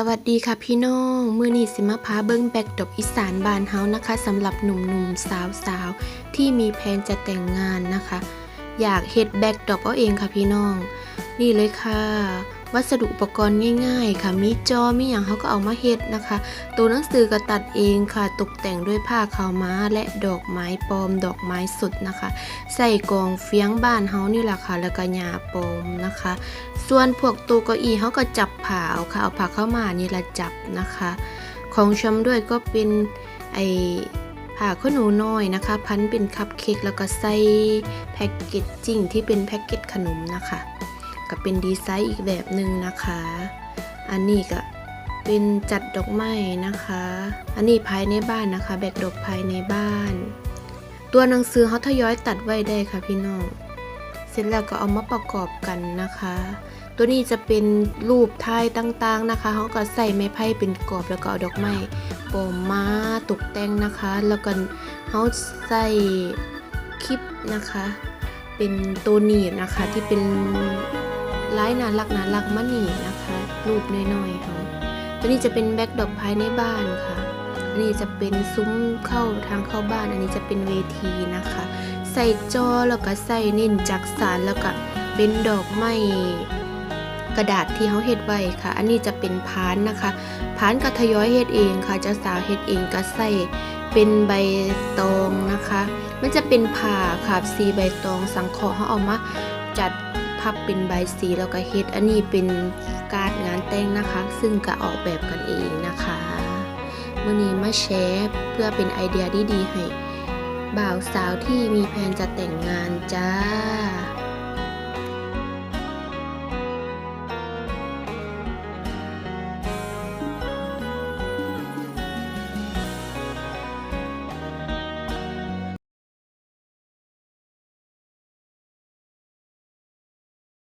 สวัสดีค่ะพี่น้องมือนี้สิมาพาเบิ้งแบกดอกอีสานบานเฮานะคะสำหรับหนุ่มๆสาวๆที่มีแผนจะแต่งงานนะคะ อยากเฮ็ดแบกดอกเอาเองค่ะพี่น้อง นี่เลยค่ะ วัสดุอุปกรณ์ง่าย ๆ ค่ะมีจอมีอย่างเขาก็เอามาเฮ็ดนะคะ ตัวหนังสือก็ตัดเองค่ะ ตกแต่งด้วยผ้าขาวม้าและดอกไม้ปลอมดอกไม้สดนะคะ ใส่กองเฟียงบ้านเฮานี่แหละค่ะแล้วก็หญ้าปลอมนะคะ ส่วนพวกตัวเก้าอี้เขาก็จับผ่าเอาค่ะเอาผ่าเข้ามานี่ละจับนะคะ ของชำด้วยก็เป็นไอผ่าข้าวหนูน้อยนะคะ พันเป็นคัพเค้กแล้วก็ใส่แพ็กเกจจิ้งที่เป็นแพ็กเกจขนมนะคะ ก็เป็นดีไซน์อีกแบบหนึ่งนะคะ อันนี้ก็เป็นจัดดอกไม้นะคะ อันนี้ภายในบ้านนะคะ แบกดอกภายในบ้าน ตัวหนังสือเขาทยอยตัดไว้ได้ค่ะพี่น้อง ร็จแล้วก็เอามาประกอบกันนะคะ ตัวนี้จะเป็นรูปท้ายต่างๆนะคะเขาก็ใส่ไม้ไผ่เป็นกรอบแล้วก็เอาดอกไม้โปมมาตกแต่งนะคะ แล้วก็เขาใส่คลิปนะคะ เป็นตัวหนีบนะคะที่เป็นลายน่ารักน่ารักมาหนีบนะคะ รูปน้อยๆเขาตัวนี้จะเป็นแบ็คดอกภายในบ้านค่ะอันนี้จะเป็นซุ้มเข้าทางเข้าบ้าน อันนี้จะเป็นเวทีนะคะ ส่จอแล้วก็ใส่เน้นจักสารแล้วก็เป็นดอกไม้กระดาษที่เขาเฮ็ดไว้ค่ะ อันนี้จะเป็นพานนะคะพานก็ทยอยเฮ็ดเองค่ะเจ้าสาวเฮ็ดเองก็ใส่เป็นใบตองนะคะ มันจะเป็นผ่าค่ะสีใบตองสังเคราะห์เขาเอามาจัดพับเป็นใบสีแล้วก็เฮ็ด อันนี้เป็นการงานแต่งนะคะ ซึ่งก็ออกแบบกันเองนะคะมื่อนี้มาแชร์เพื่อเป็นไอเดียดีๆให้ บ่าวสาวที่มีแผนจะแต่งงานจ้า